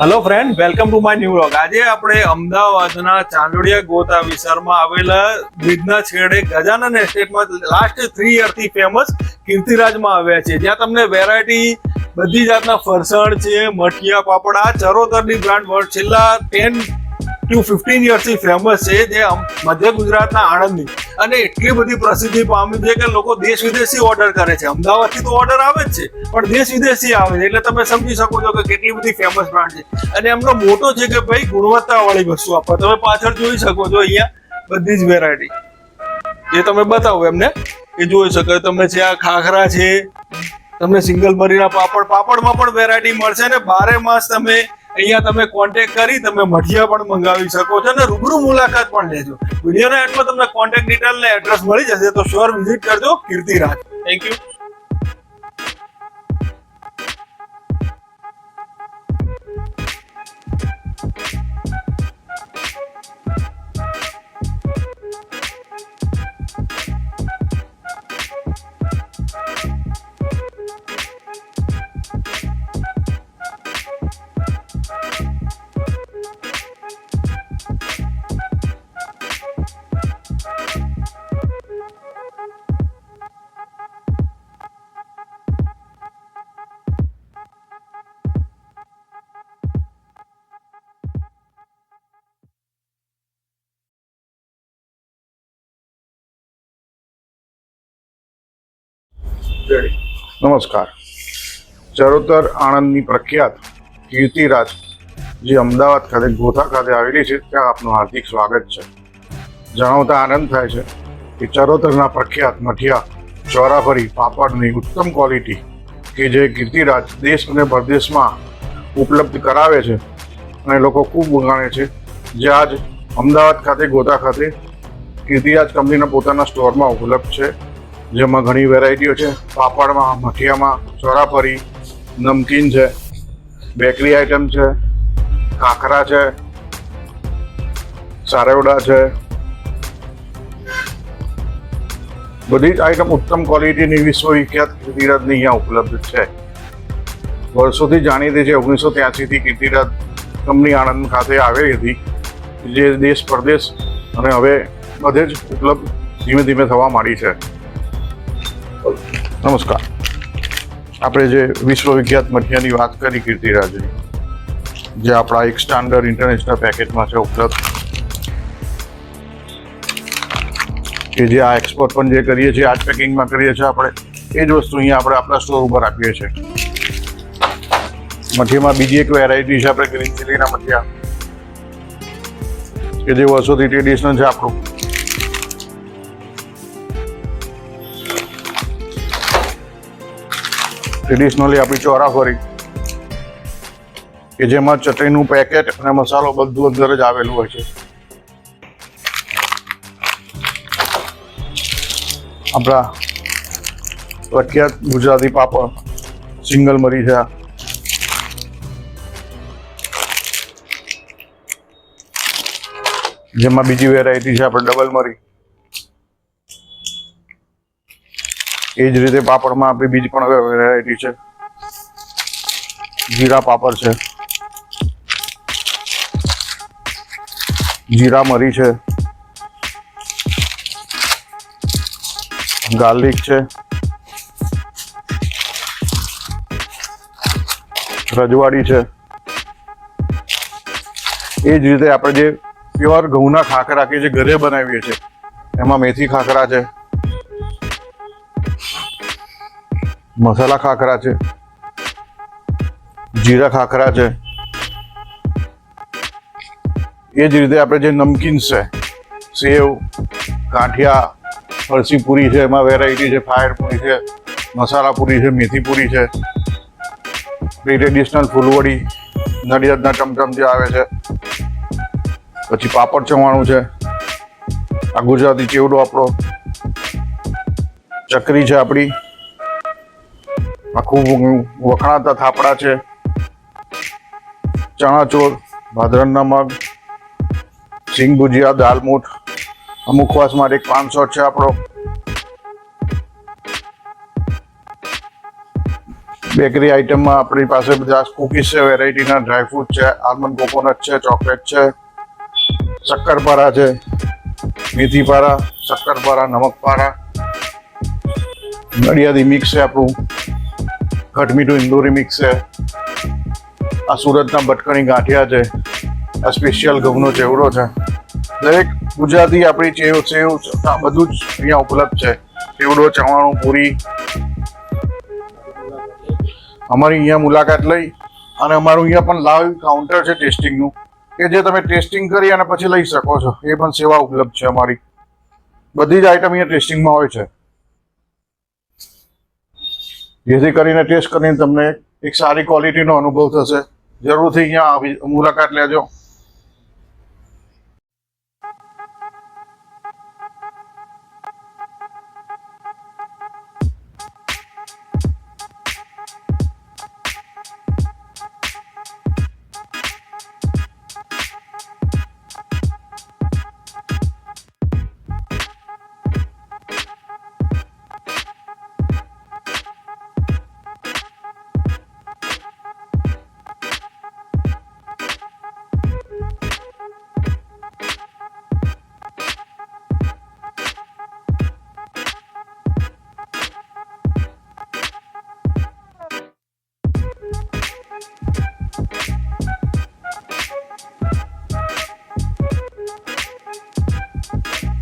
Hello friend welcome to my new vlog આજે આપણે અમદાવાદના ચાંદોડિયા ગોતા વિસ્તારમાં આવેલા બ્રિજના છેડે ગજાનન એસ્ટેટમાં લાસ્ટ થ્રી યરથી ફેમસ કીર્તિરાજમાં આવ્યા છે. જ્યાં તમને વેરાયટી બધી જાતના ફરસાણ છે, મઠિયા, પાપડ ચરોતરની બ્રાન્ડ છેલ્લા ટેન ટુ ફિફ્ટીન યર્સથી ફેમસ છે, જે મધ્ય ગુજરાતના આણંદની. અને એટલી બધી પ્રસિદ્ધિ પામી છે કે લોકો દેશ વિદેશથી ઓર્ડર કરે છે. અમદાવાદથી તો ઓર્ડર આવે જ છે, પણ દેશ વિદેશથી આવે છે. એટલે તમે સમજી શકો છો કે કેટલી બધી ફેમસ બ્રાન્ડ છે. અને એમનો મોટો છે કે ભાઈ ગુણવત્તાવાળી વસ્તુ આપો. તમે પાછળ જોઈ શકો છો અહીંયા બધી જ વેરાયટી જે તમે બતાવો એમને. એ જોઈ શકો તમે છે આ ખાખરા છે, તમને સિંગલ મરીના પાપડ. પાપડમાં પણ વેરાયટી મળશે ને બારે માસ તમે અહીંયા તમે કોન્ટેક્ટ કરી તમે મઠિયા પણ મંગાવી શકો છો અને રૂબરૂ મુલાકાત પણ લેજો. વિડીયોના એન્ડમાં તમને કોન્ટેક ડિટેલ ને એડ્રેસ મળી જશે, તો શ્યોર વિઝિટ કરજો, કીર્તિરાજ. થેન્ક યુ નમસ્કાર. ચરોતર આણંદની પ્રખ્યાત કીર્તિરાજ, જે અમદાવાદ ખાતે ગોથા ખાતે આવેલી છે, ત્યાં આપનું હાર્દિક સ્વાગત છે. જણાવતા આનંદ થાય છે કે ચરોતરના પ્રખ્યાત મઠિયા ચોરાફરી પાપડની ઉત્તમ ક્વોલિટી કે જે કીર્તિરાજ દેશ અને પરદેશમાં ઉપલબ્ધ કરાવે છે અને લોકો ખૂબ વગાણે છે. જે આજ અમદાવાદ ખાતે ગોતા ખાતે કીર્તિરાજ કંપનીના પોતાના સ્ટોરમાં ઉપલબ્ધ છે. જેમાં ઘણી વેરાયટીઓ છે. પાપડમાં, મઠિયામાં, ચોરાફરી, નમકીન છે, બેકરી આઇટમ છે, કાંકરા છે, સારેવડા છે. બધી જ આઇટમ ઉત્તમ ક્વોલિટીની વિશ્વવિખ્યાત કીર્તિરાજની અહીંયા ઉપલબ્ધ છે. વર્ષોથી જાણીતી છે ઓગણીસો ત્યાસીથી કીર્તિરાજ કંપની આણંદ ખાતે આવેલી હતી. જે દેશ, પરદેશ અને હવે બધે જ ઉપલબ્ધ ધીમે ધીમે થવા માંડી છે. નમસ્કાર. આપણે જે વિશ્વવિખ્યાત મઠિયાની વાત કરી કીર્તિરાજની, જે આપણા એક સ્ટાન્ડર્ડ ઇન્ટરનેશનલ પેકેજમાં છે ઉપલબ્ધ. કે જે આ એક્સપોર્ટ પણ જે કરીએ છીએ, આ પેકિંગમાં કરીએ છીએ આપણે, એ જ વસ્તુ અહીંયા આપણે આપણા સ્ટોર ઉપર આપીએ છીએ. મઠિયામાં બીજી એક વેરાયટી છે આપણે ગ્રીન ચીલીના મઠિયા. કે જે વર્ષોથી ટ્રેડિશનલ છે આપણું. ટ્રેડિશનલી આપણી ચોરાફરી કે જેમાં ચટણીનું પેકેટ અને મસાલો બધું અંદર જ આવેલું હોય છે. આપણા પ્રખ્યાત ગુજરાતી પાપડ, સિંગલ મરી છે જેમાં બીજી વેરાયટી છે આપણે ડબલ મરી. એ જ રીતે પાપડમાં આપણી બીજી પણ વેરાયટી છે. જીરા પાપડ છે. જીરા મરી છે. ગાર્લિક છે. રજવાડી છે. એ જ રીતે આપણે જે પ્યોર ઘઉંના ખાખરા કે જે ઘરે બનાવીએ છીએ, એમાં મેથી ખાખરા છે. મસાલા ખાખરા છે. જીરા ખાખરા છે. એ જ રીતે આપણે જે નમકીન છે, સેવ, ગાંઠિયા ફરસી પૂરી છે, એમાં વેરાયટી છે, ફાયર પૂરી છે, મસાલા પૂરી છે, મેથી પૂરી છે ટ્રેડિશનલ ફૂલવડી, નડિયાદના ટમટમ જે આવે છે, પછી પાપડ ચવાણું છે, આ ગુજરાતી ચેવડો આપણો, ચકરી છે આપણી. આ ખૂબ વખણાતા થાપડા છે. ચણાચોર ભાદરણના મગ, સિંગ ભુજિયા દાલમૂઠ અમુક વાસ માટે એક પાંચસો છે આપણો. બેકરી આઇટમમાં આપણી પાસે બધા કુકીઝ છે, વેરાયટીના ડ્રાયફ્રૂટ છે આલમંડ કોકોનટ છે ચોકલેટ છે, શક્કરપારા છે, મેથીપારા, શક્કરપારા, નમકપારા, નડિયાદી મિક્સ છે આપણું. ખટમીઠું ઇન્દોરી મિક્સ છે. આ સુરતના બટકણી ગાંઠિયા છે. આ સ્પેશિયલ ઘઉંનો ચેવડો છે. દરેક ગુજરાતી આપણી ચેવ આ બધું જ અહીંયા ઉપલબ્ધ છે. ચેવડો, ચવાણું, પૂરી. અમારી અહીંયા મુલાકાત લઈ અને અમારું અહીંયા પણ લાઈવ કાઉન્ટર છે ટેસ્ટિંગનું. કે જે તમે ટેસ્ટિંગ કરી અને પછી લઈ શકો છો. એ પણ સેવા ઉપલબ્ધ છે અમારી. બધી જ આઈટમ અહીંયા ટેસ્ટિંગમાં હોય છે. જેથી કરીને ટેસ્ટ કરીને તમને એક સારી ક્વોલિટીનો અનુભવ થશે. જરૂરથી અહીંયા આવી મુલાકાત લેજો.